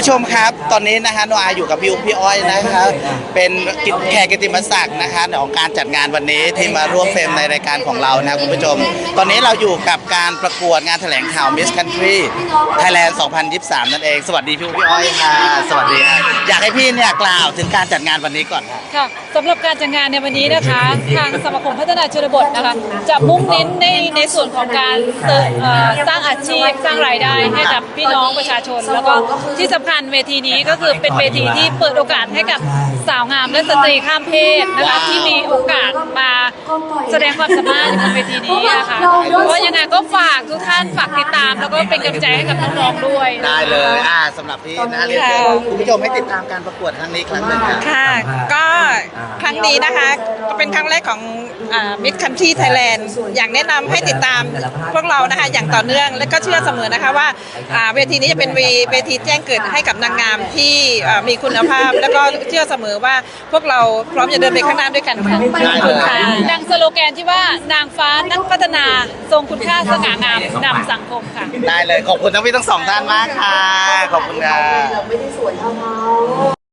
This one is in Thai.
ผู้ชมครับ ตอนนี้นะฮะโนอาอยู่กับพี่อุ๊บพี่อ้อยนะครับเป็นแขกกิตติมศักดิ์นะคะของการจัดงานวันนี้ที่มาร่วมเฟรมในรายการของเรานะคุณผู้ชม ตอนนี้เราอยู่กับการประกวดงานแถลงข่าว Miss Country Thailand 2023 นั่นเอง สวัสดีพี่อุ๊บพี่อ้อยค่ะ สวัสดีค่ะ อยากให้พี่เนี่ยกล่าวถึงการจัดงานวันนี้ก่อนค่ะค่ะสำหรับการจัดงานในวันนี้นะคะ ทางสมาคมพัฒนาชนบทนะคะ จะมุ่งเน้นในในส่วนของการเสริมเอ่อสร้างอาชีพสร้างรายได้ให้กับพี่น้องประชาชน แล้วก็ที่สำคัญเวทีนี้ก็คือเป็นเวทีที่เปิดโอกาสให้กับสาวงามและสตรีข้ามเพศนะคะที่มีโอกาส มาแสดงความสามารถอยู่บนเวทีนี้นะคะก็ยังไงก็ฝากทุกท่านฝากติดตาม แล้วก็เป็นกำลังใจให้กับน้องๆด้วย ได้เลย อ่าสำหรับพี่นะเรียนเชิญคุณผู้ชมให้ติดตามการประกวดครั้งนี้ครั้งหนึ่งค่ะ ค่ะ ก็ค รั้งนี้นะคะ ก็เป็นครั้งแรกของมิดคันทรีไทยแลนด์อยากแนะนำให้ติดตามพวกเรานะคะ อย่างต่อเนื่องและก็เชื่อเสมอนะคะว่าอ่าเวทีนี้จะเป็นเวเวทีแจ้งเกิดให้กับนางงามที่อ่ามีคุณภาพ แล้วก็เชื่อเสมอว่าพวกเราพร้อมจะเดินไปข้างหน้าด้วยกันค่ะได้เลยค่ะดังสโลแกนที่ว่านางฟ้านักพัฒนาทรงคุณค่าสง่างามนำสังคมค่ะ ได้เลย ขอบคุณทั้งพี่ทั้งสองท่านมากค่ะ ขอบคุณค่ะเราไม่ได้สวยเท่าเขา